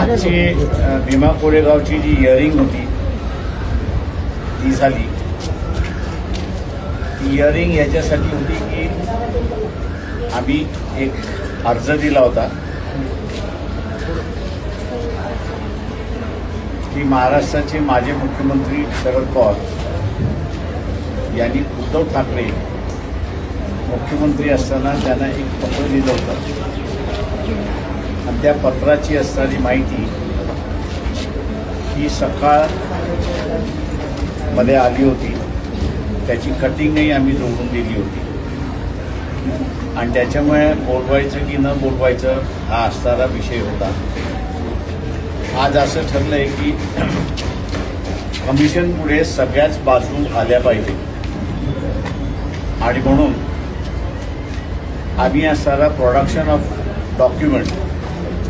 आजची भीमा कोरेगावची जी हिअरिंग होती ती झाली. ती हिअरिंग याच्यासाठी होती की आम्ही एक अर्ज दिला होता. की महाराष्ट्राचे माजी मुख्यमंत्री शरद पवार यांनी उद्धव ठाकरे मुख्यमंत्री असताना त्यांना एक पत्र दिलं होतं. आणि त्या पत्राची असणारी माहिती ही सकाळमध्ये आली होती. त्याची कटिंगही आम्ही जोडून दिली होती. आणि त्याच्यामुळे बोलवायचं की न बोलवायचं हा असणारा विषय होता. आज असं ठरलंय की कमिशन पुढे सगळ्याच बाजू आल्या पाहिजे. आणि म्हणून आम्ही असणारा production of document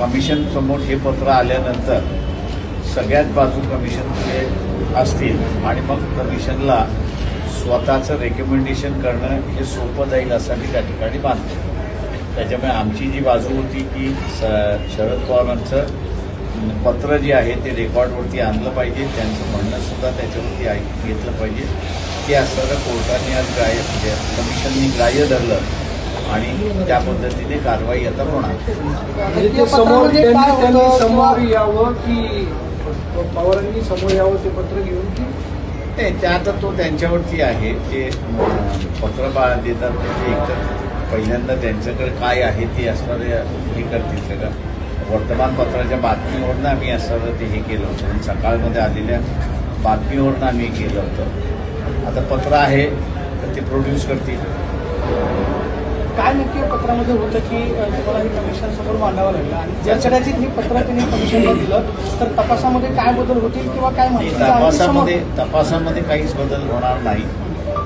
कमिशन समोर हे पत्र आल्यानंतर सगळ्यात बाजू कमिशनचे असतील आणि मग कमिशनला स्वतःचं रेकमेंडेशन करणं हे सोपं जाईल असं मी त्या ठिकाणी मानतो. त्याच्यामुळे आमची जी बाजू होती की स शरद पवारांचं पत्र जे आहे ते रेकॉर्डवरती आणलं पाहिजे. त्यांचं म्हणणं सुद्धा त्याच्यावरती ऐक घेतलं पाहिजे. ते असताना कोर्टाने आज ग्राह्य म्हणजे कमिशननी ग्राह्य धरलं. आणि त्या पद्धतीने कारवाई आता होणार. म्हणजे ते समोर त्यांनी समोर यावं की पवारांनी समोर यावं ते पत्र घेऊन की? नाही ते आता तो त्यांच्यावरती आहे. ते पत्र देतात म्हणजे एकतर पहिल्यांदा त्यांच्याकडे काय आहे ते असणारे हे करतील सगळं. वर्तमानपत्राच्या बातमीवरनं आम्ही असणारं ते हे केलं होतं. आणि सकाळमध्ये आलेल्या बातमीवरनं आम्ही हे केलं होतं. आता पत्र आहे तर ते प्रोड्यूस करतील. काय नक्की पत्रामध्ये होतं की तुम्हाला हे कमिशन समोर मांडावं लागलं? आणि जर कदाचित हे पत्र त्यांनी कमिशनला दिलं तर तपासामध्ये काय बदल होतील किंवा काय माहिती तपासामध्ये तपासामध्ये काहीच बदल होणार नाही.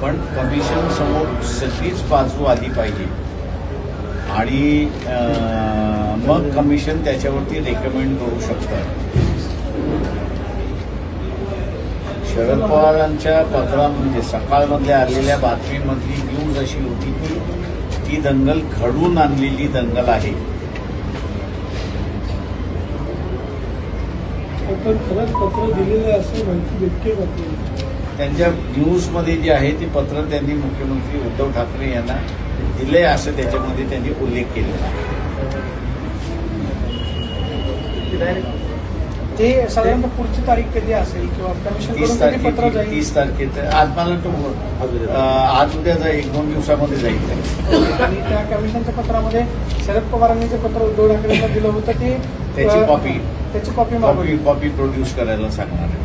पण कमिशन समोर सगळीच बाजू आली पाहिजे. आणि मग कमिशन त्याच्यावरती रेकमेंड करू शकतं. शरद पवारांच्या पत्रा म्हणजे सकाळमधल्या आलेल्या बातमीमधली न्यूज अशी होती की ती दंगल घडून आणलेली दंगल आहे? त्यांच्या न्यूजमध्ये जे आहे ते पत्र त्यांनी मुख्यमंत्री उद्धव ठाकरे यांना दिले असं त्याच्यामध्ये त्यांनी उल्लेख केलेला आहे ते साधारणतः पुढची तारीख कधी असेल किंवा कमिशन तीस पत्र तारखेची जाईल? तीस तारखेत आज मला तो अं, आज उद्या जा- एक दोन दिवसामध्ये जाईल. आणि त्या कमिशनच्या पत्रामध्ये शरद पवारांनी जे पत्र उद्धव ठाकरेंना दिलं होतं ते त्याची अ, कॉपी त्याची कॉपी कॉपी मागवली कॉपी प्रोड्यूस करायला सांगणार आहे.